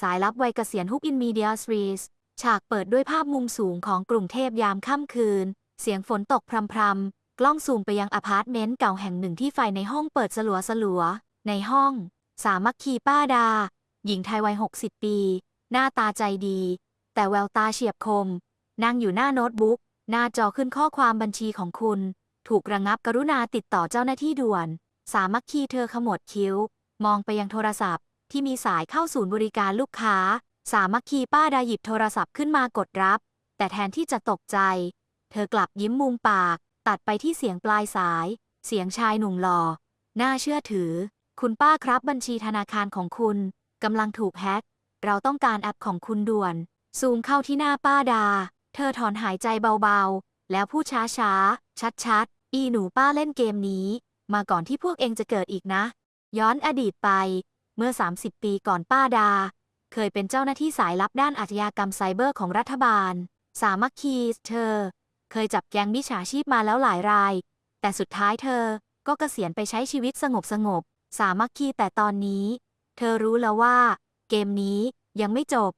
สายลับวัยเกษียณฮุกอินมีเดียสรีสฉากเปิดด้วยภาพมุมสูงของกรุงเทพยามค่ำคืน เสียงฝนตกพรำๆ กล้องซูมไปยังอพาร์ตเมนต์เก่าแห่งหนึ่งที่ไฟในห้องเปิดสลัวสลัวๆในห้อง สามัคคีป้าดา หญิงไทยวัย 60 ปี หน้าตาใจดี แต่แววตาเฉียบคม นั่งอยู่หน้าโน้ตบุ๊ก หน้าจอขึ้นข้อความบัญชีของคุณ ถูกระงับกรุณาติดต่อเจ้าหน้าที่ด่วน สามัคคีเธอขมวดคิ้ว มองไปยังโทรศัพท์ ที่มีสายเข้าศูนย์บริการลูกค้า สามัคคีป้าดาหยิบโทรศัพท์ขึ้นมากดรับ แต่แทนที่จะตกใจ เธอกลับยิ้มมุมปาก ตัดไปที่เสียงปลายสาย เสียงชายหนุ่มหล่อน่าเชื่อถือ คุณป้าครับบัญชีธนาคารของคุณกำลังถูกแฮ็กเราต้องการแอปของคุณด่วน ซูมเข้าที่หน้าป้าดา เธอถอนหายใจเบาๆ แล้วพูดช้าๆ ชัดๆ อีหนูป้าเล่นเกมนี้ มาก่อนที่พวกเองจะเกิดอีกนะ ย้อนอดีตไป เมื่อ 30 ปีก่อนป้าดา เคยเป็นเจ้าหน้าที่สายลับด้านอาชญากรรมไซเบอร์ของรัฐบาล สามัคคีเธอ เคยจับแก๊งมิจฉาชีพมาแล้วหลายราย แต่สุดท้ายเธอก็เกษียณไปใช้ชีวิตสงบสงบๆสามัคคีแต่ตอนนี้ เธอรู้แล้วว่า เกมนี้ยังไม่จบ